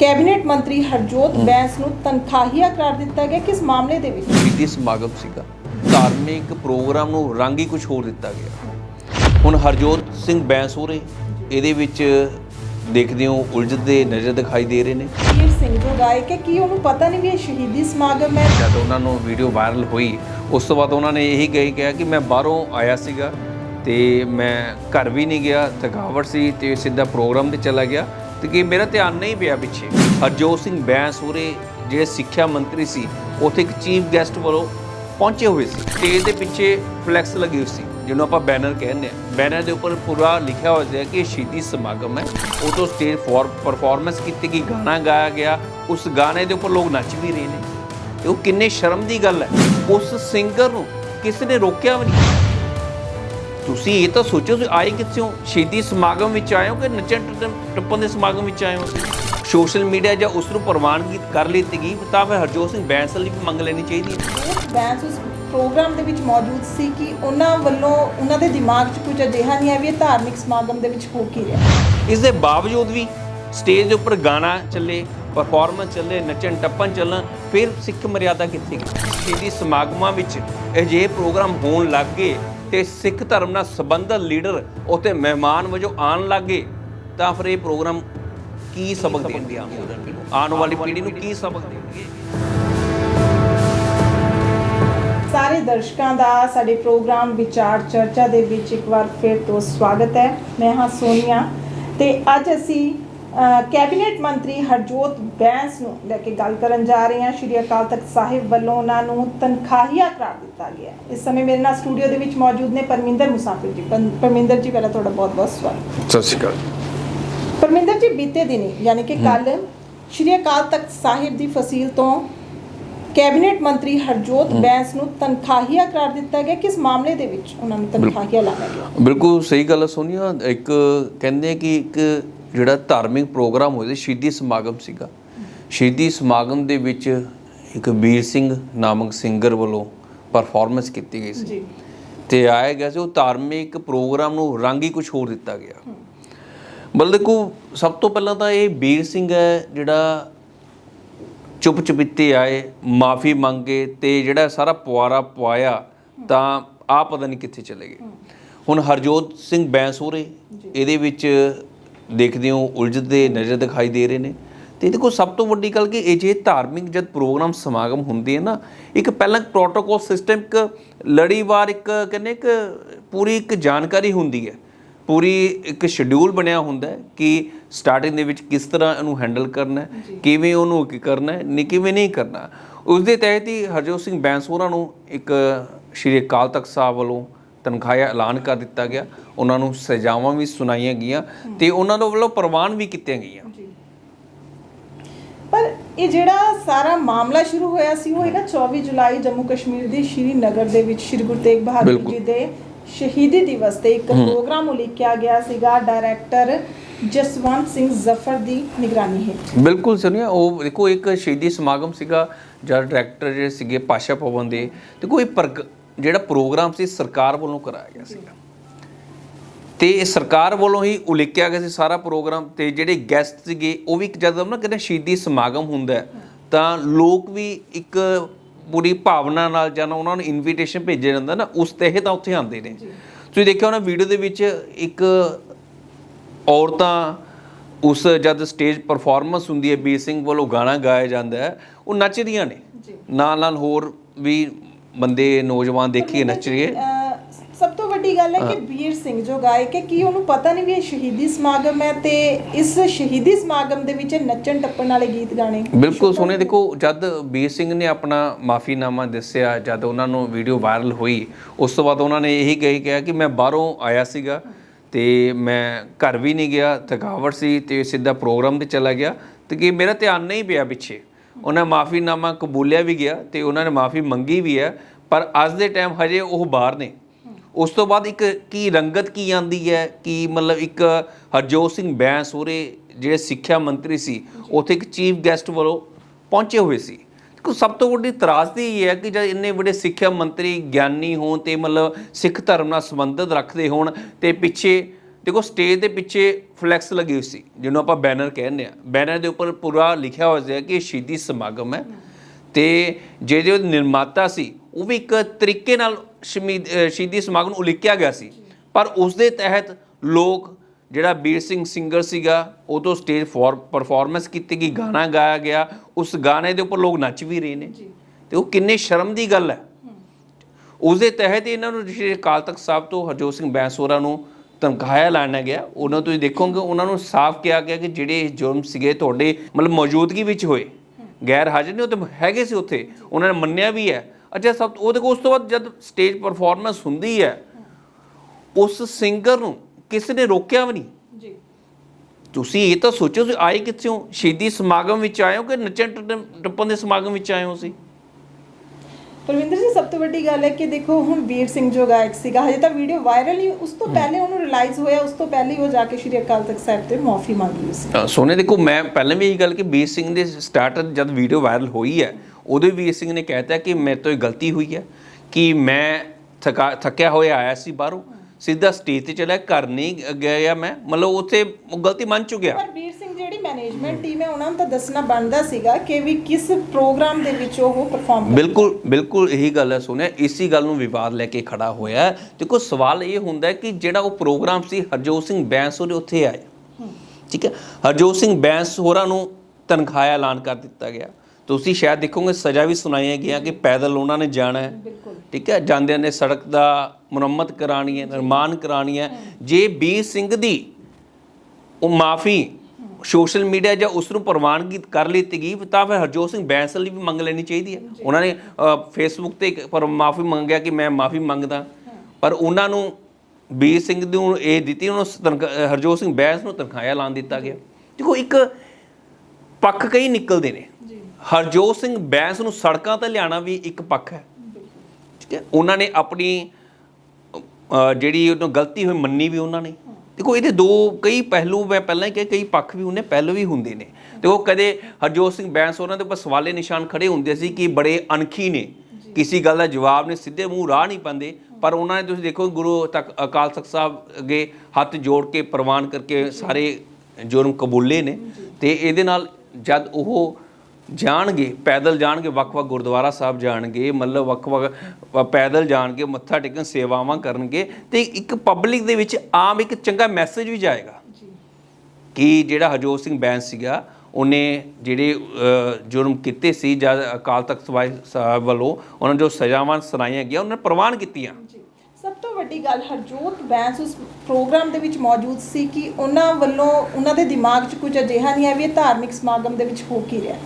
Cabinet ਮੰਤਰੀ ਹਰਜੋਤ ਬੈਂਸ ਨੂੰ ਤਨਖਾਹੀਆ ਕਰਾਰ ਦਿੱਤਾ ਗਿਆ ਕਿਸ ਮਾਮਲੇ ਦੇ ਵਿੱਚ? ਸ਼ਹੀਦੀ ਸਮਾਗਮ ਸੀਗਾ। ਧਾਰਮਿਕ ਪ੍ਰੋਗਰਾਮ ਨੂੰ ਰੰਗ ਹੀ ਕੁਝ ਹੋਰ ਦਿੱਤਾ ਗਿਆ। ਹੁਣ ਹਰਜੋਤ ਸਿੰਘ ਬੈਂਸੂਰੇ ਇਹਦੇ ਵਿੱਚ ਦੇਖਦੇ ਹੋ ਉਲਝਦੇ ਨਜ਼ਰ ਦਿਖਾਈ ਦੇ ਰਹੇ ਨੇ। ਵੀਰ ਸਿੰਘ ਜੋ ਗਾਇਕ ਕਿ ਕੀ ਉਹਨੂੰ ਪਤਾ ਨਹੀਂ ਵੀ ਇਹ ਸ਼ਹੀਦੀ ਸਮਾਗਮ ਹੈ? ਜਦ ਉਹਨਾਂ ਨੂੰ ਵੀਡੀਓ ਵਾਇਰਲ ਹੋਈ ਉਸ ਤੋਂ ਬਾਅਦ ਉਹਨਾਂ ਨੇ ਇਹੀ ਕਹੀ ਕਿਹਾ ਕਿ ਮੈਂ ਬਾਹਰੋਂ ਆਇਆ ਸੀਗਾ ਤੇ ਮੈਂ ਘਰ ਵੀ ਨਹੀਂ ਗਿਆ ਥਕਾਵਟ ਸੀ ਤੇ ਸਿੱਧਾ ਪ੍ਰੋਗਰਾਮ ਤੇ ਚਲਾ ਗਿਆ। ਤੇ ਕਿ ਮੇਰਾ ਧਿਆਨ ਨਹੀਂ ਪਿਆ ਪਿੱਛੇ। ਹਰਜੋਤ ਸਿੰਘ ਬੈਂਸ ਉਰੇ ਜਿਹੜੇ ਸਿੱਖਿਆ ਮੰਤਰੀ ਸੀ, ਉੱਥੇ ਇੱਕ ਚੀਫ ਗੈਸਟ ਵੱਲੋਂ ਪਹੁੰਚੇ ਹੋਏ ਸੀ। ਸਟੇਜ ਦੇ ਪਿੱਛੇ ਫਲੈਕਸ ਲੱਗੀ ਹੋਈ ਸੀ, ਜਿਹਨੂੰ ਆਪਾਂ ਬੈਨਰ ਕਹਿੰਦੇ ਆ। ਬੈਨਰ ਦੇ ਉੱਪਰ ਪੂਰਾ ਲਿਖਿਆ ਹੋਇਆ ਸੀ ਕਿ ਇਹ ਸ਼ਹੀਦੀ ਸਮਾਗਮ ਹੈ। ਉਹ ਤੋਂ ਸਟੇਜ ਫੋਰ ਪਰਫਾਰਮੈਂਸ ਕੀਤੀ ਗਈ, ਗਾਣਾ ਗਾਇਆ ਗਿਆ। ਉਸ ਗਾਣੇ ਦੇ ਉੱਪਰ ਲੋਕ ਨੱਚ ਵੀ ਰਹੇ ਨੇ। ਤੇ ਉਹ ਕਿੰਨੇ ਸ਼ਰਮ ਦੀ ਗੱਲ ਹੈ। ਉਸ ਸਿੰਗਰ ਨੂੰ ਕਿਸੇ ਨੇ ਰੋਕਿਆ ਵੀ ਨਹੀਂ। ਤੁਸੀਂ ਇਹ ਤਾਂ ਸੋਚੋ ਤੁਸੀਂ ਆਏ ਕਿੱਥੋਂ ਸ਼ਹੀਦੀ ਸਮਾਗਮ ਵਿੱਚ ਆਏ ਹੋ ਕਿ ਨੱਚਣ ਟੱਪਣ- ਦੇ ਸਮਾਗਮ ਵਿੱਚ ਆਏ ਹੋ? ਸੋਸ਼ਲ ਮੀਡੀਆ ਜਾਂ ਉਸ ਨੂੰ ਪ੍ਰਵਾਨਗੀ ਕਰ ਲਈ ਗਈ ਤਾਂ ਫਿਰ ਹਰਜੋਤ ਸਿੰਘ ਬੈਂਸਲ ਦੀ ਵੀ ਮੰਗ ਲੈਣੀ ਚਾਹੀਦੀ ਹੈ। ਬੈਂਸ ਉਸ ਪ੍ਰੋਗਰਾਮ ਦੇ ਵਿੱਚ ਮੌਜੂਦ ਸੀ ਕਿ ਉਹਨਾਂ ਵੱਲੋਂ ਉਹਨਾਂ ਦੇ ਦਿਮਾਗ 'ਚ ਕੁਝ ਅਜਿਹਾ ਨਹੀਂ ਹੈ ਵੀ ਇਹ ਧਾਰਮਿਕ ਸਮਾਗਮ ਦੇ ਵਿੱਚ ਹੋ ਕੀ ਰਿਹਾ। ਇਸ ਦੇ ਬਾਵਜੂਦ ਵੀ ਸਟੇਜ ਦੇ ਉੱਪਰ ਗਾਣਾ ਚੱਲੇ ਪਰਫਾਰਮੈਂਸ ਚੱਲੇ ਨੱਚਣ ਟੱਪਣ ਚੱਲਣ ਫਿਰ ਸਿੱਖ ਮਰਿਆਦਾ ਕਿੱਥੇ ਗਈ? ਸ਼ਹੀਦੀ ਸਮਾਗਮਾਂ ਵਿੱਚ ਅਜਿਹੇ ਪ੍ਰੋਗਰਾਮ ਹੋਣ ਲੱਗ ਗਏ ਤੇ ਸਿੱਖ ਧਰਮ ਨਾਲ ਸੰਬੰਧਿਤ ਲੀਡਰ ਉੱਥੇ ਮਹਿਮਾਨ ਵਜੋਂ ਆਉਣ ਲੱਗੇ ਤਾਂ ਫਿਰ ਇਹ ਪ੍ਰੋਗਰਾਮ ਕੀ ਸਬਕ ਦੇਣਗੇ ਆਉਣ ਵਾਲੀ ਪੀੜ੍ਹੀ ਨੂੰ ਕੀ ਸਬਕ ਦੇਣਗੇ? ਸਾਰੇ ਦਰਸ਼ਕਾਂ ਦਾ ਸਾਡੇ ਪ੍ਰੋਗਰਾਮ ਵਿਚਾਰ ਚਰਚਾ ਦੇ ਵਿੱਚ ਇੱਕ ਵਾਰ ਫਿਰ ਤੋਂ ਸਵਾਗਤ ਹੈ। ਮੈਂ ਹਾਂ ਸੋਨੀਆ ਤੇ ਅੱਜ ਅਸੀਂ ਕੈਬਨਿਟ ਮੰਤਰੀ ਹਰਜੋਤ ਬੈਂਸ ਨੂੰ ਲੈ ਕੇ ਗੱਲ ਕਰਨ ਜਾ ਰਹੇ ਹਾਂ। ਸ਼੍ਰੀ ਅਕਾਲ ਤਖਤ ਸਾਹਿਬ ਵੱਲੋਂ ਉਹਨਾਂ ਨੂੰ ਤਨਖਾਹੀਆ ਕਰਾਰ ਦਿੱਤਾ ਗਿਆ। ਇਸ ਸਮੇਂ ਮੇਰੇ ਨਾਲ ਸਟੂਡੀਓ ਦੇ ਵਿੱਚ ਮੌਜੂਦ ਨੇ ਪਰਮਿੰਦਰ ਮੁਸਾਫਿਰ ਜੀ। ਪਰਮ- ਪਰਮਿੰਦਰ ਜੀ ਪਹਿਲਾਂ ਤੁਹਾਡਾ ਬਹੁਤ ਬਹੁਤ ਸਵਾਗਤ। ਸਤਿ ਸ਼੍ਰੀ ਅਕਾਲ। ਪਰਮਿੰਦਰ ਜੀ ਬੀਤੇ ਦਿਨੀ ਯਾਨੀ ਕਿ ਕੱਲ ਸ਼੍ਰੀ ਅਕਾਲ ਤਖਤ ਸਾਹਿਬ ਦੀ ਫਸੀਲ ਤੋਂ ਕੈਬਨਿਟ ਮੰਤਰੀ ਹਰਜੋਤ ਬੈਂਸ ਨੂੰ ਤਨਖਾਹੀਆ ਕਰਾਰ ਦਿੱਤਾ ਗਿਆ। ਕਿਸ ਮਾਮਲੇ ਦੇ ਵਿੱਚ ਉਹਨਾਂ ਨੂੰ ਤਨਖਾਹੀਆ ਲਾਇਆ ਗਿਆ? ਬਿਲਕੁਲ ਸਹੀ ਗੱਲ ਹੈ ਸੋਨੀਆ। ਇੱਕ ਕਹਿੰਦੇ ਕਿ ਇੱਕ ਜਿਹੜਾ ਧਾਰਮਿਕ ਪ੍ਰੋਗਰਾਮ ਹੋਇਆ ਸੀ ਸ਼ਹੀਦੀ ਸਮਾਗਮ ਸੀਗਾ। ਸ਼ਹੀਦੀ ਸਮਾਗਮ ਦੇ ਵਿੱਚ ਇੱਕ ਵੀਰ ਸਿੰਘ ਨਾਮਕ ਸਿੰਗਰ ਵੱਲੋਂ ਪਰਫਾਰਮੈਂਸ ਕੀਤੀ ਗਈ ਸੀ। ਤੇ ਆਇਆ ਗਿਆ ਸੀ ਉਹ ਧਾਰਮਿਕ ਪ੍ਰੋਗਰਾਮ ਨੂੰ ਰੰਗ ਹੀ ਕੁਝ ਹੋਰ ਦਿੱਤਾ ਗਿਆ। ਬਲ ਦੇਖੋ ਸਭ ਤੋਂ ਪਹਿਲਾਂ ਤਾਂ ਇਹ ਵੀਰ ਸਿੰਘ ਹੈ ਜਿਹੜਾ ਚੁੱਪ ਚੁਪੀਤੇ ਆਏ ਮਾਫੀ ਮੰਗੇ ਤੇ ਜਿਹੜਾ ਸਾਰਾ ਪੁਆਰਾ ਪਵਾਇਆ ਤਾਂ ਆ ਪਤਾ ਨਹੀਂ ਕਿੱਥੇ ਚਲੇ ਗਏ। ਹੁਣ ਹਰਜੋਤ ਸਿੰਘ ਬੈਂਸੂਰੇ ਇਹਦੇ ਵਿੱਚ ਦੇਖਦੇ ਹੋ ਉਲਝਦੇ ਨਜ਼ਰ ਦਿਖਾਈ ਦੇ ਰਹੇ ਨੇ। ਤੇ ਦੇਖੋ ਸਭ ਤੋਂ ਵੱਡੀ ਗੱਲ ਕਿ ਇਹ ਜੇ ਧਾਰਮਿਕ ਜਦ ਪ੍ਰੋਗਰਾਮ ਸਮਾਗਮ ਹੁੰਦੇ ਆ ਨਾ ਇੱਕ ਪਹਿਲਾਂ ਪ੍ਰੋਟੋਕੋਲ ਸਿਸਟਮ ਇੱਕ ਲੜੀਵਾਰ ਇੱਕ ਕਹਿੰਦੇ ਇੱਕ ਪੂਰੀ ਇੱਕ ਜਾਣਕਾਰੀ ਹੁੰਦੀ ਹੈ। ਪੂਰੀ ਇੱਕ ਸ਼ਡਿਊਲ ਬਣਿਆ ਹੁੰਦਾ ਹੈ ਕਿ ਸਟਾਰਟਿੰਗ ਦੇ ਵਿੱਚ ਕਿਸ ਤਰ੍ਹਾਂ ਇਹਨੂੰ ਹੈਂਡਲ ਕਰਨਾ ਹੈ ਕਿਵੇਂ ਉਹਨੂੰ ਕੀ ਕਰਨਾ ਹੈ ਨਹੀਂ ਕਿਵੇਂ ਨਹੀਂ ਕਰਨਾ। ਉਸ ਦੇ ਤਹਿਤ ਹੀ ਹਰਜੋਤ ਸਿੰਘ ਬੈਂਸ ਹੋਰਾਂ ਨੂੰ ਇੱਕ ਸ਼੍ਰੀ ਅਕਾਲ ਤਖਤ ਸਾਹਿਬ ਵੱਲੋਂ ਤਨਖਾਹਿਆ ਐਲਾਨ ਕਰ ਦਿੱਤਾ ਗਿਆ। ਉਹਨਾਂ ਨੂੰ ਸਜ਼ਾਵਾਂ ਵੀ ਸੁਣਾਈਆਂ ਗਈਆਂ ਤੇ ਉਹਨਾਂ ਦੇ ਵੱਲੋਂ ਪ੍ਰਵਾਨ ਵੀ ਕੀਤੀਆਂ ਗਈਆਂ। ਪਰ ਇਹ ਜਿਹੜਾ ਸਾਰਾ ਮਾਮਲਾ ਸ਼ੁਰੂ ਹੋਇਆ ਸੀ ਉਹ ਹੈਗਾ 24 ਜੁਲਾਈ ਜੰਮੂ ਕਸ਼ਮੀਰ ਦੇ ਸ਼੍ਰੀਨਗਰ ਦੇ ਵਿੱਚ ਸ਼੍ਰੀ ਗੁਰੂ ਤੇਗ ਬਹਾਦਰ। ਜੀ ਦੇ ਸ਼ਹੀਦੀ ਦਿਵਸ ਤੇ ਇੱਕ ਪ੍ਰੋਗਰਾਮ ਉਲੀਕਿਆ ਗਿਆ ਸੀਗਾ ਡਾਇਰੈਕਟਰ ਜਸਵੰਤ ਸਿੰਘ ਜ਼ਫਰ ਦੀ ਨਿਗਰਾਨੀ ਹੇਠ। ਬਿਲਕੁਲ ਸੁਣਿਆ ਉਹ ਦੇਖੋ ਇੱਕ ਸ਼ਹੀਦੀ ਸਮਾਗਮ ਸੀਗਾ ਜਦ ਡਾਇਰੈਕਟਰ ਜਿਹੜੇ ਸੀਗੇ ਪਾਸ਼ਾ ਭਵਨ ਦੇ। ਦੇਖੋ ਇਹ ਜਿਹੜਾ ਪ੍ਰੋਗਰਾਮ ਸੀ ਸਰਕਾਰ ਵੱਲੋਂ ਕਰਾਇਆ ਗਿਆ ਸੀਗਾ। ਤੇ ਇਹ ਸਰਕਾਰ ਵੱਲੋਂ ਹੀ ਉਲੀਕਿਆ ਗਿਆ ਸੀ ਸਾਰਾ ਪ੍ਰੋਗਰਾਮ ਤੇ ਜਿਹੜੇ ਗੈਸਟ ਸੀਗੇ ਉਹ ਵੀ ਇੱਕ ਜਦੋਂ ਨਾ ਕਹਿੰਦੇ ਸ਼ਹੀਦੀ ਸਮਾਗਮ ਹੁੰਦਾ ਤਾਂ ਲੋਕ ਵੀ ਇੱਕ ਪੂਰੀ ਭਾਵਨਾ ਨਾਲ ਜਾਂ ਉਹਨਾਂ ਨੂੰ ਇਨਵੀਟੇਸ਼ਨ ਭੇਜਿਆ ਜਾਂਦਾ ਨਾ ਉਸ ਤਹਿਤ ਤਾਂ ਉੱਥੇ ਆਉਂਦੇ ਨੇ। ਤੁਸੀਂ ਦੇਖਿਆ ਹੋਣਾ ਵੀਡੀਓ ਦੇ ਵਿੱਚ ਇੱਕ ਔਰਤਾਂ ਉਸ ਜਦ ਸਟੇਜ ਪਰਫਾਰਮੈਂਸ ਹੁੰਦੀ ਹੈ ਬੀਰ ਸਿੰਘ ਵੱਲੋਂ ਗਾਣਾ ਗਾਇਆ ਜਾਂਦਾ ਹੈ ਉਹ ਨੱਚਦੀਆਂ ਨੇ। ਨਾਲ ਨਾਲ ਹੋਰ ਵੀ ਬੰਦੇ ਨੌਜਵਾਨ ਦੇਖੀਏ ਨੱਚ ਰਹੇ ਅਹ ਸਭ ਤੋਂ ਵੱਡੀ ਗੱਲ ਹੈ ਕਿ ਵੀਰ ਸਿੰਘ ਜੋ ਗਾਇਕ ਹੈ ਕਿ ਉਹਨੂੰ ਪਤਾ ਨਹੀਂ ਵੀ ਇਹ ਸ਼ਹੀਦੀ ਸਮਾਗਮ ਹੈ ਤੇ ਇਸ ਸ਼ਹੀਦੀ ਸਮਾਗਮ ਦੇ ਵਿੱਚ ਨੱਚਣ ਟੱਪਣ ਵਾਲੇ ਗੀਤ ਗਾਣੇ ਬਿਲਕੁਲ ਸੋਨੇ ਦੇਖੋ ਜਦ ਵੀਰ ਸਿੰਘ ਨੇ ਆਪਣਾ ਮਾਫੀਨਾਮਾ ਦੱਸਿਆ ਜਦ ਉਹਨਾਂ ਨੂੰ ਵੀਡੀਓ ਵਾਇਰਲ ਹੋਈ ਉਸ ਤੋਂ ਬਾਅਦ ਉਹਨਾਂ ਨੇ ਇਹੀ ਕਹੀ ਕਿਹਾ ਕਿ ਮੈਂ ਬਾਹਰੋਂ ਆਇਆ ਸੀਗਾ ਤੇ ਮੈਂ ਘਰ ਵੀ ਨਹੀਂ ਗਿਆ ਥਕਾਵਟ ਸੀ ਤੇ ਸਿੱਧਾ ਪ੍ਰੋਗਰਾਮ ਤੇ ਚਲਾ ਗਿਆ। ਤੇ ਕਿ ਮੇਰਾ ਧਿਆਨ ਨਹੀਂ ਪਿਆ ਪਿੱਛੇ। ਉਹਨਾਂ ਮਾਫੀਨਾਮਾ ਕਬੂਲਿਆ ਵੀ ਗਿਆ ਤੇ ਉਹਨਾਂ ਨੇ ਮਾਫੀ ਮੰਗੀ ਵੀ ਹੈ, ਪਰ ਅੱਜ ਦੇ ਟਾਈਮ ਹਜੇ ਉਹ ਬਾਹਰ ਨੇ। ਉਸ ਤੋਂ ਬਾਅਦ ਇੱਕ ਕੀ ਰੰਗਤ ਕੀ ਆਂਦੀ ਹੈ, ਕਿ ਮਤਲਬ ਇੱਕ ਹਰਜੋਤ ਸਿੰਘ ਬੈਂਸ ਉਰੇ ਜਿਹੜੇ ਸਿੱਖਿਆ ਮੰਤਰੀ ਸੀ, ਉੱਥੇ ਇੱਕ ਚੀਫ ਗੈਸਟ ਵੱਲੋਂ ਪਹੁੰਚੇ ਹੋਏ ਸੀ। ਦੇਖੋ, ਸਭ ਤੋਂ ਵੱਡੀ ਤਰਾਸਦੀ ਇਹ ਹੈ ਕਿ ਜਦ ਇੰਨੇ ਵੱਡੇ ਸਿੱਖਿਆ ਮੰਤਰੀ, ਗਿਆਨੀ ਹੋਣ ਤੇ ਮਤਲਬ ਸਿੱਖ ਧਰਮ ਨਾਲ ਸੰਬੰਧਿਤ ਰੱਖਦੇ ਹੋਣ ਤੇ ਪਿੱਛੇ ਦੇਖੋ ਸਟੇਜ ਦੇ ਪਿੱਛੇ ਫਲੈਕਸ ਲੱਗੀ ਹੋਈ ਸੀ ਜਿਹਨੂੰ ਆਪਾਂ ਬੈਨਰ ਕਹਿੰਦੇ ਆ ਬੈਨਰ ਦੇ ਉੱਪਰ ਪੂਰਾ ਲਿਖਿਆ ਹੋਇਆ ਸੀ ਕਿ ਇਹ ਸ਼ਹੀਦੀ ਸਮਾਗਮ ਹੈ। ਤੇ ਜਿਹੜੇ ਉਹ ਨਿਰਮਾਤਾ ਸੀ ਉਹ ਵੀ ਇੱਕ ਤਰੀਕੇ ਨਾਲ ਸ਼ਹੀਦੀ ਸਮਾਗਮ ਨੂੰ ਉਲੀਕਿਆ ਗਿਆ ਸੀ। ਪਰ ਉਸ ਦੇ ਤਹਿਤ ਲੋਕ ਜਿਹੜਾ ਵੀਰ ਸਿੰਘ ਸਿੰਗਰ ਸੀਗਾ ਉਹ ਤੋਂ ਸਟੇਜ ਫੋਰ ਪਰਫਾਰਮੈਂਸ ਕੀਤੀ ਗਈ ਗਾਣਾ ਗਾਇਆ ਗਿਆ। ਉਸ ਗਾਣੇ ਦੇ ਉੱਪਰ ਲੋਕ ਨੱਚ ਵੀ ਰਹੇ ਨੇ। ਤੇ ਉਹ ਕਿੰਨੇ ਸ਼ਰਮ ਦੀ ਗੱਲ ਹੈ। ਉਸ ਦੇ ਤਹਿਤ ਇਹਨਾਂ ਨੂੰ ਸ਼੍ਰੀ ਅਕਾਲ ਤਖਤ ਸਾਹਿਬ ਤੋਂ ਹਰਜੋਤ ਸਿੰਘ ਬੈਂਸ ਹੋਰਾਂ ਨੂੰ ਤਨਖਾਹਿਆ ਲਾਣਾ ਗਿਆ ਉਹਨਾਂ ਤੁਸੀਂ ਦੇਖੋਗੇ ਉਹਨਾਂ ਨੂੰ ਸਾਫ਼ ਕਿਹਾ ਗਿਆ ਕਿ ਜਿਹੜੇ ਜੁਰਮ ਸੀਗੇ ਤੁਹਾਡੇ ਮਤਲਬ ਮੌਜੂਦਗੀ ਵਿੱਚ ਹੋਏ। ਗੈਰ ਹਾਜ਼ਰ ਨਹੀਂ ਉਹ ਤਾਂ ਹੈਗੇ ਸੀ ਉੱਥੇ ਉਹਨਾਂ ਨੇ ਮੰਨਿਆ ਵੀ ਹੈ। ਅੱਛਾ ਸਭ ਉਹਦੇ ਕੋਲ ਉਸ ਤੋਂ ਬਾਅਦ ਜਦ ਸਟੇਜ ਪਰਫਾਰਮੈਂਸ ਹੁੰਦੀ ਹੈ ਉਸ ਸਿੰਗਰ ਨੂੰ ਕਿਸੇ ਨੇ ਰੋਕਿਆ ਵੀ ਨਹੀਂ। ਜੀ। ਤੁਸੀਂ ਇਹ ਤਾਂ ਸੋਚੋ ਤੁਸੀਂ ਆਏ ਕਿੱਥੇ ਹੋ? ਸ਼ਹੀਦੀ ਸਮਾਗਮ ਵਿੱਚ ਆਏ ਹੋ ਕਿ ਨੱਚਣ ਟੱਪਣ ਦੇ ਸਮਾਗਮ ਵਿੱਚ ਆਏ ਹੋ ਸੀ ਪਰਵਿੰਦਰ ਜੀ ਸਭ ਤੋਂ ਵੱਡੀ ਗੱਲ ਹੈ ਕਿ ਦੇਖੋ ਹੁਣ ਵੀਰ ਸਿੰਘ ਜੋ ਗਾਇਕ ਸੀਗਾ ਹਜੇ ਤਾਂ ਵੀਡੀਓ ਵਾਇਰਲ ਨਹੀਂ ਉਸ ਤੋਂ ਪਹਿਲੇ ਉਹਨੂੰ ਰਿਲਾਈਜ਼ ਹੋਇਆ ਉਸ ਤੋਂ ਪਹਿਲੇ ਹੀ ਉਹ ਜਾ ਕੇ ਸ਼੍ਰੀ ਅਕਾਲ ਤਖਤ ਸਾਹਿਬ ਤੇ ਮਾਫੀ ਮੰਗ ਲਈ ਸੀ। ਸੋਨੇ ਦੇਖੋ ਮੈਂ ਪਹਿਲਾਂ ਵੀ ਇਹੀ ਗੱਲ ਕਿ ਵੀਰ ਸਿੰਘ ਦੇ ਸਟਾਰਟਰ ਜਦ ਵੀਡੀਓ ਵਾਇਰਲ ਹੋਈ ਹੈ ਉਦੋਂ ਵੀਰ ਸਿੰਘ ਨੇ ਕਹਿਤਾ ਕਿ ਮੇਰੇ ਤੋਂ ਇਹ ਗਲਤੀ ਹੋਈ ਹੈ ਕਿ ਮੈਂ ਥਕਾ ਥੱਕਿਆ ਹੋਇਆ ਆਇਆ ਸੀ ਬਾਹਰੋਂ ਸਿੱਧਾ ਸਟੇਜ ਤੇ ਚਲਾ ਘਰ ਨਹੀਂ ਗਿਆ ਮੈਂ ਮਤਲਬ ਉੱਥੇ ਗਲਤੀ ਮੰਨ ਚੁੱਕਿਆ। ਪਰ ਵੀਰ ਸਿੰਘ ਮੈਨੇਜਮੈਂਟ ਟੀਮ ਹੈ ਉਹਨਾਂ ਨੂੰ ਤਾਂ ਦੱਸਣਾ ਬਣਦਾ ਸੀਗਾ ਕਿ ਵੀ ਕਿਸ ਪ੍ਰੋਗਰਾਮ ਦੇ ਵਿੱਚ ਉਹ ਪਰਫਾਰਮ ਬਿਲਕੁਲ ਬਿਲਕੁਲ ਇਹੀ ਗੱਲ ਹੈ ਸੁਣਿਆ ਇਸੀ ਗੱਲ ਨੂੰ ਵਿਵਾਦ ਲੈ ਕੇ ਖੜਾ ਹੋਇਆ ਹੈ। ਦੇਖੋ ਸਵਾਲ ਇਹ ਹੁੰਦਾ ਕਿ ਜਿਹੜਾ ਉਹ ਪ੍ਰੋਗਰਾਮ ਸੀ ਹਰਜੋਤ ਸਿੰਘ ਬੈਂਸ ਉਹਦੇ ਉੱਥੇ ਆਏ। ਠੀਕ ਹੈ? ਹਰਜੋਤ ਸਿੰਘ ਬੈਂਸ ਹੋਰਾਂ ਨੂੰ ਤਨਖਾਹਿਆ ਐਲਾਨ ਕਰ ਦਿੱਤਾ ਗਿਆ। ਤੁਸੀਂ ਸ਼ਾਇਦ ਦੇਖੋਗੇ ਸਜ਼ਾ ਵੀ ਸੁਣਾਈਆਂ ਗਿਆ ਕਿ ਪੈਦਲ ਉਹਨਾਂ ਨੇ ਜਾਣਾ ਹੈ। ਠੀਕ ਹੈ? ਜਾਂਦਿਆਂ ਨੇ ਸੜਕ ਦਾ ਮੁਰੰਮਤ ਕਰਾਣੀ ਹੈ ਨਿਰਮਾਣ ਕਰਾਣੀ ਹੈ। ਜੇ ਬੀਰ ਸਿੰਘ ਦੀ ਉਹ ਮਾਫੀ ਸੋਸ਼ਲ ਮੀਡੀਆ ਜਾਂ ਉਸ ਨੂੰ ਪ੍ਰਵਾਨਗੀ ਕਰ ਲਿੱਤੀ ਗਈ ਤਾਂ ਫਿਰ ਹਰਜੋਤ ਸਿੰਘ ਬੈਂਸ ਲਈ ਵੀ ਮੰਗ ਲੈਣੀ ਚਾਹੀਦੀ ਹੈ। ਉਹਨਾਂ ਨੇ ਫੇਸਬੁੱਕ ਤੇ ਇੱਕ ਪਰ ਮਾਫੀ ਮੰਗਿਆ ਕਿ ਮੈਂ ਮਾਫੀ ਮੰਗਦਾ। ਪਰ ਉਹਨਾਂ ਨੂੰ ਬੀਰ ਸਿੰਘ ਨੂੰ ਇਹ ਦਿੱਤੀ ਉਹਨੂੰ ਅਹ ਹਰਜੋਤ ਸਿੰਘ ਬੈਂਸ ਨੂੰ ਤਨਖਾਹਿਆ ਐਲਾਨ ਦਿੱਤਾ ਗਿਆ। ਦੇਖੋ ਇੱਕ ਪੱਖ ਕਈ ਨਿਕਲਦੇ ਨੇ। ਹਰਜੋਤ ਸਿੰਘ ਬੈਂਸ ਨੂੰ ਸੜਕਾਂ ਤੇ ਲਿਆਣਾ ਵੀ ਇੱਕ ਪੱਖ ਹੈ। ਠੀਕ ਹੈ? ਉਹਨਾਂ ਨੇ ਆਪਣੀ ਜਿਹੜੀ ਉਹਨੂੰ ਗਲਤੀ ਹੋਈ ਮੰਨੀ ਵੀ ਉਹਨਾਂ ਨੇ। ਦੇਖੋ ਇਹਦੇ ਦੋ ਕਈ ਪਹਿਲੂ ਮੈਂ ਪਹਿਲਾਂ ਹੀ ਕਿਹਾ ਕਈ ਪੱਖ ਵੀ ਹੁੰਦੇ ਪਹਿਲੂ ਵੀ ਹੁੰਦੇ ਨੇ। ਦੇਖੋ ਕਦੇ ਹਰਜੋਤ ਸਿੰਘ ਬੈਂਸ ਉਹਨਾਂ ਦੇ ਉੱਪਰ ਸਵਾਲੇ ਨਿਸ਼ਾਨ ਖੜੇ ਹੁੰਦੇ ਸੀ ਕਿ ਬੜੇ ਅਣਖੀ ਨੇ। ਕਿਸੇ ਗੱਲ ਦਾ ਜਵਾਬ ਨੇ ਸਿੱਧੇ ਮੂੰਹ ਰਾਹ ਨਹੀਂ ਪਾਉਂਦੇ ਪਰ ਉਹਨਾਂ ਨੇ ਤੁਸੀਂ ਦੇਖੋ ਗੁਰੂ ਤੱਕ ਅਕਾਲ ਤਖਤ ਸਾਹਿਬ ਅੱਗੇ ਹੱਥ ਜੋੜ ਕੇ ਪ੍ਰਵਾਨ ਕਰਕੇ ਸਾਰੇ ਜੁਰਮ ਕਬੂਲੇ ਨੇ। ਤੇ ਇਹਦੇ ਨਾਲ ਜਦ ਉਹ ਜਾਣਗੇ ਪੈਦਲ ਜਾਣਗੇ ਵੱਖ-ਵੱਖ ਗੁਰਦੁਆਰਾ ਸਾਹਿਬ ਜਾਣਗੇ ਮਤਲਬ ਵੱਖ-ਵੱਖ ਪੈਦਲ ਜਾਣਗੇ ਮੱਥਾ ਟੇਕਣ ਸੇਵਾਵਾਂ ਕਰਨਗੇ ਤੇ ਇੱਕ ਪਬਲਿਕ ਦੇ ਵਿੱਚ ਆਮ ਇੱਕ ਚੰਗਾ ਮੈਸੇਜ ਵੀ ਜਾਏਗਾ। ਜੀ। ਕਿ ਜਿਹੜਾ ਹਰਜੋਤ ਸਿੰਘ ਬੈਂਸ ਸੀਗਾ ਉਹਨੇ ਜਿਹੜੇ ਜੁਰਮ ਕੀਤੇ ਸੀ ਜਦ ਅਕਾਲ ਤਖਤ ਸਾਹਿਬ ਵੱਲੋਂ ਉਹਨਾਂ ਜੋ ਸਜ਼ਾਵਾਂ ਸੁਣਾਈਆਂ ਗਿਆ ਉਹਨਾਂ ਨੇ ਪ੍ਰਵਾਨ ਕੀਤੀਆਂ। ਸਭ ਤੋਂ ਵੱਡੀ ਗੱਲ ਹਰਜੋਤ ਬੈਂਸ ਉਸ ਪ੍ਰੋਗਰਾਮ ਦੇ ਵਿੱਚ ਮੌਜੂਦ ਸੀ ਕਿ ਉਹਨਾਂ ਵੱਲੋਂ ਉਹਨਾਂ ਦੇ ਦਿਮਾਗ 'ਚ ਕੁਝ ਅਜਿਹਾ ਨਹੀਂ ਹੈ ਵੀ ਇਹ ਧਾਰਮਿਕ ਸਮਾਗਮ ਦੇ ਵਿੱਚ ਹੋ ਕੀ ਰਿਹਾ।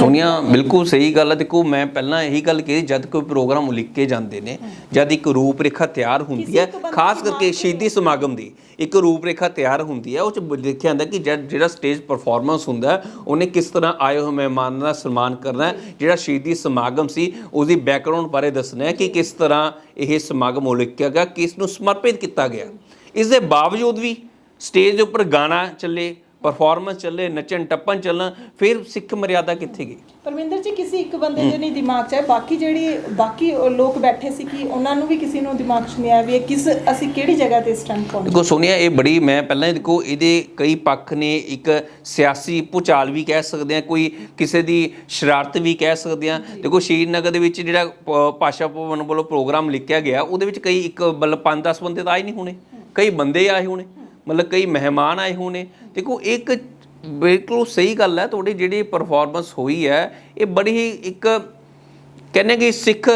ਸੋਨੀਆ ਬਿਲਕੁਲ ਸਹੀ ਗੱਲ ਹੈ ਦੇਖੋ ਮੈਂ ਪਹਿਲਾਂ ਇਹੀ ਗੱਲ ਕਹੀ ਜਦ ਕੋਈ ਪ੍ਰੋਗਰਾਮ ਉਲੀਕੇ ਜਾਂਦੇ ਨੇ ਜਦ ਇੱਕ ਰੂਪ ਰੇਖਾ ਤਿਆਰ ਹੁੰਦੀ ਹੈ ਖਾਸ ਕਰਕੇ ਸ਼ਹੀਦੀ ਸਮਾਗਮ ਦੀ ਇੱਕ ਰੂਪ ਰੇਖਾ ਤਿਆਰ ਹੁੰਦੀ ਹੈ ਉਹ ਚ ਲਿਖਿਆ ਹੁੰਦਾ ਕਿ ਜਦ- ਜਿਹੜਾ ਸਟੇਜ ਪਰਫਾਰਮੈਂਸ ਹੁੰਦਾ ਉਹਨੇ ਕਿਸ ਤਰ੍ਹਾਂ ਆਏ ਹੋਏ ਮਹਿਮਾਨਾਂ ਦਾ ਸਨਮਾਨ ਕਰਨਾ ਹੈ ਜਿਹੜਾ ਸ਼ਹੀਦੀ ਸਮਾਗਮ ਸੀ ਉਹਦੀ ਬੈਕਗ੍ਰਾਉਂਡ ਬਾਰੇ ਦੱਸਣਾ ਹੈ ਕਿ ਕਿਸ ਤਰ੍ਹਾਂ ਇਹ ਸਮਾਗਮ ਉਲੀਕਿਆ ਗਿਆ ਕਿਸ ਨੂੰ ਸਮਰਪਿਤ ਕੀਤਾ ਗਿਆ। ਇਸ ਦੇ ਬਾਵਜੂਦ ਵੀ ਸਟੇਜ ਦੇ ਉੱਪਰ ਗਾਣਾ ਚੱਲੇ ਪਰਫਾਰਮੈਂਸ ਚੱਲੇ ਨੱਚਣ ਟੱਪਣ ਚੱਲਣ ਫਿਰ ਸਿੱਖ ਮਰਿਆਦਾ ਕਿੱਥੇ ਗਈ? ਪਰਮਿੰਦਰ ਜੀ ਕਿਸੇ ਇੱਕ ਬੰਦੇ ਦੇ ਨਹੀਂ ਦਿਮਾਗ 'ਚ ਹੈ। ਬਾਕੀ ਜਿਹੜੀ ਬਾਕੀ ਲੋਕ ਬੈਠੇ ਸੀ ਕਿ ਉਹਨਾਂ ਨੂੰ ਵੀ ਕਿਸੇ ਨੂੰ ਦਿਮਾਗ 'ਚ ਨਹੀਂ ਆਇਆ ਵੀ ਇਹ ਕਿਸ ਅਸੀਂ ਕਿਹੜੀ ਜਗ੍ਹਾ ਤੇ ਸਟੈਂਡ ਪਹੁੰਚੇ? ਦੇਖੋ ਸੋਨੀਆ ਇਹ ਬੜੀ ਮੈਂ ਪਹਿਲਾਂ ਦੇਖੋ ਇਹਦੇ ਕਈ ਪੱਖ ਨੇ ਇੱਕ ਸਿਆਸੀ ਭੁਚਾਲ ਵੀ ਕਹਿ ਸਕਦੇ ਆ ਕੋਈ ਕਿਸੇ ਦੀ ਸ਼ਰਾਰਤ ਵੀ ਕਹਿ ਸਕਦੇ ਆ ਦੇਖੋ ਸ਼੍ਰੀਨਗਰ ਦੇ ਵਿੱਚ ਜਿਹੜਾ ਭਾਸ਼ਾ ਭਵਨ ਵੱਲੋਂ ਪ੍ਰੋਗਰਾਮ ਲਿਖਿਆ ਗਿਆ ਉਹਦੇ ਵਿੱਚ ਕਈ ਇੱਕ ਮਤਲਬ 5-10 ਬੰਦੇ ਤਾਂ ਆਏ ਨਹੀਂ ਹੋਣੇ। ਕਈ ਬੰਦੇ ਆਏ ਹੋਣੇ। ਮਤਲਬ ਕਈ ਮਹਿਮਾਨ ਆਏ ਹੋਣੇ ਦੇਖੋ ਇੱਕ ਬਿਲਕੁਲ ਸਹੀ ਗੱਲ ਹੈ ਤੁਹਾਡੀ ਜਿਹੜੀ ਪਰਫਾਰਮੈਂਸ ਹੋਈ ਹੈ ਇਹ ਬੜੀ ਹੀ ਇੱਕ ਕਹਿੰਦੇ ਕਿ ਸਿੱਖ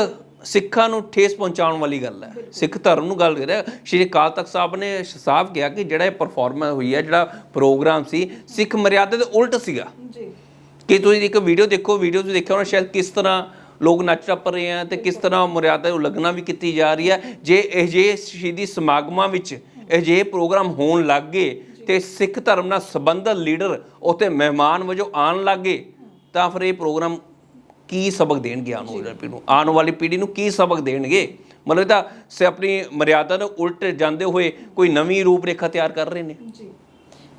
ਸਿੱਖਾਂ ਨੂੰ ਠੇਸ ਪਹੁੰਚਾਉਣ ਵਾਲੀ ਗੱਲ ਹੈ। ਸਿੱਖ ਧਰਮ ਨੂੰ ਗੱਲ ਕਰ ਰਿਹਾ ਸ਼੍ਰੀ ਅਕਾਲ ਤਖਤ ਸਾਹਿਬ ਨੇ ਸਾਫ਼ ਕਿਹਾ ਕਿ ਜਿਹੜਾ ਇਹ ਪਰਫਾਰਮੈਂਸ ਹੋਈ ਹੈ ਜਿਹੜਾ ਪ੍ਰੋਗਰਾਮ ਸੀ ਸਿੱਖ ਮਰਿਆਦਾ ਦੇ ਉਲਟ ਸੀਗਾ। ਜੀ। ਕਿ ਤੁਸੀਂ ਇੱਕ ਵੀਡੀਓ ਦੇਖੋ ਵੀਡੀਓ 'ਚ ਦੇਖਿਆ ਹੋਣਾ ਸ਼ਾਇਦ ਕਿਸ ਤਰ੍ਹਾਂ ਲੋਕ ਨੱਚ ਟੱਪ ਰਹੇ ਆ ਤੇ ਕਿਸ ਤਰ੍ਹਾਂ ਮਰਿਆਦਾ ਉਲੰਘਣਾ ਵੀ ਕੀਤੀ ਜਾ ਰਹੀ ਹੈ। ਜੇ ਇਹ ਜੇ ਸ਼ਹੀਦੀ ਸਮਾਗਮਾਂ ਵਿੱਚ ਇਹ ਜੇ ਪ੍ਰੋਗਰਾਮ ਹੋਣ ਲੱਗ ਗਏ ਤੇ ਸਿੱਖ ਧਰਮ ਨਾਲ ਸੰਬੰਧਿਤ ਲੀਡਰ ਉੱਥੇ ਮਹਿਮਾਨ ਵਜੋਂ ਆਉਣ ਲੱਗੇ ਤਾਂ ਫਿਰ ਇਹ ਪ੍ਰੋਗਰਾਮ ਕੀ ਸਬਕ ਦੇਣਗੇ ਆਉਣ ਵਾਲੀ ਪੀੜ੍ਹੀ ਨੂੰ? ਆਉਣ ਵਾਲੀ ਪੀੜ੍ਹੀ ਨੂੰ ਕੀ ਸਬਕ ਦੇਣਗੇ? ਮਤਲਬ ਇਹ ਤਾਂ ਸੇ ਆਪਣੀ ਮਰਿਆਦਾ ਨੂੰ ਉਲਟ ਜਾਂਦੇ ਹੋਏ ਕੋਈ ਨਵੀਂ ਰੂਪ ਰੇਖਾ ਤਿਆਰ ਕਰ ਰਹੇ ਨੇ? ਜੀ।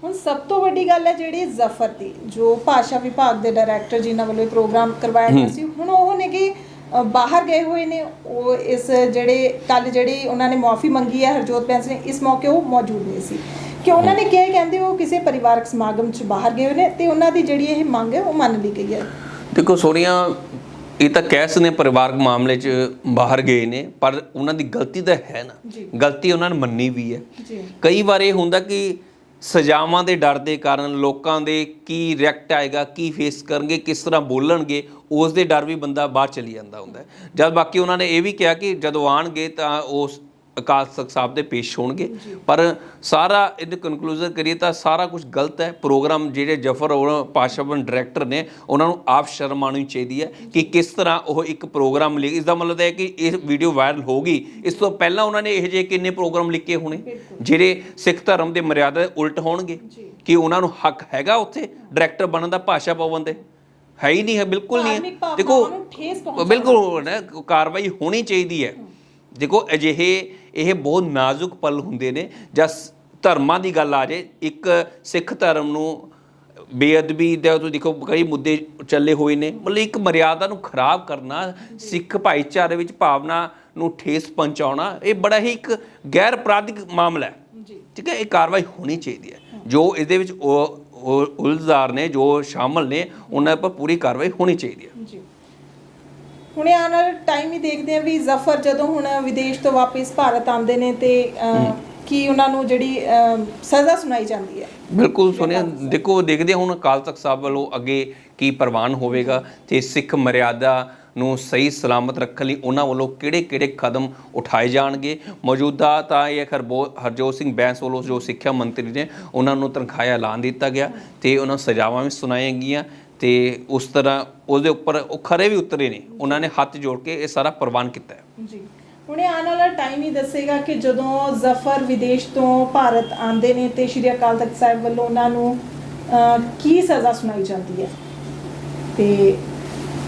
ਹੁਣ ਸਭ ਤੋਂ ਵੱਡੀ ਗੱਲ ਹੈ ਜਿਹੜੀ ਜ਼ਫਰ ਦੀ ਜੋ ਭਾਸ਼ਾ ਵਿਭਾਗ ਦੇ ਡਾਇਰੈਕਟਰ ਜਿਨ੍ਹਾਂ ਵੱਲੋਂ ਇਹ ਪ੍ਰੋਗਰਾਮ ਕਰਵਾਇਆ ਗਿਆ ਸੀ ਹੁਣ ਉਹ ਨੇ ਕਿ ਬਾਹਰ ਗਏ ਹੋਏ ਨੇ ਉਹ ਇਸ ਜਿਹੜੇ ਕੱਲ ਜਿਹੜੀ ਉਹਨਾਂ ਨੇ ਮਾਫੀ ਮੰਗੀ ਹੈ ਹਰਜੋਤ ਬੈਂਸ ਨੇ ਇਸ ਮੌਕੇ ਉਹ ਮੌਜੂਦ ਨਹੀਂ ਸੀ। ਕਿ ਉਹਨਾਂ ਨੇ ਕਿਹਾ ਕਹਿੰਦੇ ਉਹ ਕਿਸੇ ਪਰਿਵਾਰਕ ਸਮਾਗਮ 'ਚ ਬਾਹਰ ਗਏ ਹੋਏ ਨੇ ਤੇ ਉਹਨਾਂ ਦੀ ਜਿਹੜੀ ਇਹ ਮੰਗ ਹੈ ਉਹ ਮੰਨ ਲਈ ਗਈ ਹੈ। ਦੇਖੋ ਸੋਨੀਆ ਇਹ ਤਾਂ ਕੈਸ ਨੇ ਪਰਿਵਾਰਕ ਮਾਮਲੇ 'ਚ ਬਾਹਰ ਗਏ ਨੇ ਪਰ ਉਹਨਾਂ ਦੀ ਗਲਤੀ ਤਾਂ ਹੈ ਨਾ। ਗਲਤੀ ਉਹਨਾਂ ਨੇ ਮੰਨੀ ਵੀ ਹੈ। ਕਈ ਵਾਰ ਇਹ ਹੁੰਦਾ ਕਿ ਸਜ਼ਾਵਾਂ ਦੇ ਡਰ ਦੇ ਕਾਰਨ ਲੋਕਾਂ ਦੇ ਕੀ ਰਿਐਕਟ ਆਏਗਾ, ਕੀ ਫੇਸ ਕਰਨਗੇ, ਕਿਸ ਤਰ੍ਹਾਂ ਬੋਲਣਗੇ, ਉਸ ਦੇ ਡਰ ਵੀ ਬੰਦਾ ਬਾਹਰ ਚਲੀ ਜਾਂਦਾ ਹੁੰਦਾ ਜਦ ਬਾਕੀ ਉਹਨਾਂ ਨੇ ਇਹ ਵੀ ਕਿਹਾ ਕਿ ਜਦੋਂ ਆਣਗੇ ਤਾਂ ਉਸ ਅਕਾਲ ਤਖਤ ਸਾਹਿਬ ਦੇ ਪੇਸ਼ ਹੋਣਗੇ। ਪਰ ਸਾਰਾ ਇਹਦੇ ਕਨਕਲੂਜਨ ਕਰੀਏ ਤਾਂ ਸਾਰਾ ਕੁਝ ਗਲਤ ਹੈ। ਪ੍ਰੋਗਰਾਮ ਜਿਹੜੇ ਜਫਰ ਔਰ ਪਾਸ਼ਾਬਨ ਡਾਇਰੈਕਟਰ ਨੇ ਉਹਨਾਂ ਨੂੰ ਆਪ ਸ਼ਰਮ ਆਉਣੀ ਚਾਹੀਦੀ ਹੈ ਕਿ ਕਿਸ ਤਰ੍ਹਾਂ ਉਹ ਇੱਕ ਪ੍ਰੋਗਰਾਮ ਲਿਖ ਇਸ ਦਾ ਮਤਲਬ ਹੈ ਕਿ ਇਹ ਵੀਡੀਓ ਵਾਇਰਲ ਹੋ ਗਈ। ਇਸ ਤੋਂ ਪਹਿਲਾਂ ਉਹਨਾਂ ਨੇ ਇਹ ਜਿਹੇ ਕਿੰਨੇ ਪ੍ਰੋਗਰਾਮ ਲਿਖੇ ਹੋਣੇ? ਜਿਹੜੇ ਸਿੱਖ ਧਰਮ ਦੇ ਮਰਿਆਦਾ ਦੇ ਉਲਟ ਹੋਣਗੇ। ਕਿ ਉਹਨਾਂ ਨੂੰ ਹੱਕ ਹੈਗਾ ਉੱਥੇ ਡਾਇਰੈਕਟਰ ਬਣਨ ਦਾ ਭਾਸ਼ਾ ਪਾਬੰਦ ਦੇ? ਹੈ ਹੀ ਨਹੀਂ ਹੈ ਬਿਲਕੁਲ ਨਹੀਂ ਪਹੁੰਚਾਉਣਾ। ਬਿਲਕੁਲ ਨਾ ਕਾਰਵਾਈ ਹੋਣੀ ਚਾਹੀਦੀ ਹੈ। ਦੇਖੋ ਅਜਿਹੇ ਇਹ ਬਹੁਤ ਨਾਜ਼ੁਕ ਪਲ ਹੁੰਦੇ ਨੇ ਜਦ ਧਰਮਾਂ ਦੀ ਗੱਲ ਆ ਜੇ ਇੱਕ ਸਿੱਖ ਧਰਮ ਨੂੰ ਬੇਅਦਬੀ ਦਾ ਤੁਸੀਂ ਦੇਖੋ ਕਈ ਮੁੱਦੇ ਚੱਲੇ ਹੋਏ ਨੇ ਮਤਲਬ ਇੱਕ ਮਰਿਆਦਾ ਨੂੰ ਖਰਾਬ ਕਰਨਾ ਸਿੱਖ ਭਾਈਚਾਰੇ ਵਿੱਚ ਭਾਵਨਾ ਨੂੰ ਠੇਸ ਪਹੁੰਚਾਉਣਾ ਇਹ ਬੜਾ ਹੀ ਇੱਕ ਗੈਰ ਅਪਰਾਧਿਕ ਮਾਮਲਾ ਹੈ। ਜੀ। ਠੀਕ ਹੈ ਇਹ ਕਾਰਵਾਈ ਹੋਣੀ ਚਾਹੀਦੀ ਹੈ। ਜੋ ਇਹਦੇ ਵਿੱਚ ਉਹ ਉਹ ਉਲਝਦਾਰ ਨੇ ਜੋ ਸ਼ਾਮਲ ਨੇ ਉਹਨਾਂ ਪਰ ਪੂਰੀ ਕਾਰਵਾਈ ਹੋਣੀ ਚਾਹੀਦੀ ਹੈ। ਜੀ। ਹੁਣੇ ਆਉਣ ਵਾਲੇ ਟਾਈਮ ਹੀ ਦੇਖਦੇ ਆ ਵੀ ਜ਼ਫਰ ਜਦੋਂ ਹੁਣ ਵਿਦੇਸ਼ ਤੋਂ ਵਾਪਸ ਭਾਰਤ ਆਉਂਦੇ ਨੇ ਤੇ ਕੀ ਉਹਨਾਂ ਨੂੰ ਜਿਹੜੀ ਸਜ਼ਾ ਸੁਣਾਈ ਜਾਂਦੀ ਹੈ? ਬਿਲਕੁਲ ਸੁਣਿਆ। ਦੇਖੋ ਦੇਖਦੇ ਹੁਣ ਅਕਾਲ ਤਖਤ ਸਾਹਿਬ ਵੱਲੋਂ ਅੱਗੇ ਕੀ ਪ੍ਰਵਾਨ ਹੋਵੇਗਾ ਤੇ ਸਿੱਖ ਮਰਿਆਦਾ ਨੂੰ ਸਹੀ ਸਲਾਮਤ ਰੱਖਣ ਲਈ ਉਹਨਾਂ ਵੱਲੋਂ ਕਿਹੜੇ-ਕਿਹੜੇ ਕਦਮ ਉਠਾਏ ਜਾਣਗੇ? ਮੌਜੂਦਾ ਤਾਂ ਇਹ ਹਰਜੋਤ ਸਿੰਘ ਬੈਂਸ ਵੱਲੋਂ ਜੋ ਸਿੱਖਿਆ ਮੰਤਰੀ ਨੇ ਉਹਨਾਂ ਨੂੰ ਤਨਖਾਹ ਐਲਾਨ ਦਿੱਤਾ ਗਿਆ ਤੇ ਉਹਨਾਂ ਸਜ਼ਾਵਾਂ ਵੀ ਸੁਣਾਈਆਂ ਗਈਆਂ। ਤੇ ਉਸ ਤਰ੍ਹਾਂ ਉਹਦੇ ਉੱਪਰ ਉਹ ਖਰੇ ਵੀ ਉਤਰੇ ਨੇ। ਉਹਨਾਂ ਨੇ ਹੱਥ ਜੋੜ ਕੇ ਇਹ ਸਾਰਾ ਪ੍ਰਵਾਨ ਕੀਤਾ ਹੈ। ਜੀ। ਹੁਣੇ ਆਉਣ ਵਾਲਾ ਟਾਈਮ ਹੀ ਦੱਸੇਗਾ ਕਿ ਜਦੋਂ ਜ਼ਫਰ ਵਿਦੇਸ਼ ਤੋਂ ਭਾਰਤ ਆਉਂਦੇ ਨੇ ਤੇ ਸ਼੍ਰੀ ਅਕਾਲ ਤਖਤ ਸਾਹਿਬ ਵੱਲੋਂ ਉਹਨਾਂ ਨੂੰ ਕੀ ਸਜ਼ਾ ਸੁਣਾਈ ਜਾਂਦੀ ਹੈ? ਤੇ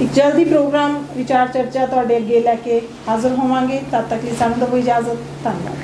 ਇੱਕ ਜਲਦੀ ਪ੍ਰੋਗਰਾਮ ਵਿਚਾਰ ਚਰਚਾ ਤੁਹਾਡੇ ਅੱਗੇ ਲੈ ਕੇ ਹਾਜ਼ਰ ਹੋਵਾਂਗੇ। ਤਦ ਤੱਕ ਲਈ ਸਾਨੂੰ ਦਿਓ ਇਜਾਜ਼ਤ। ਧੰਨਵਾਦ।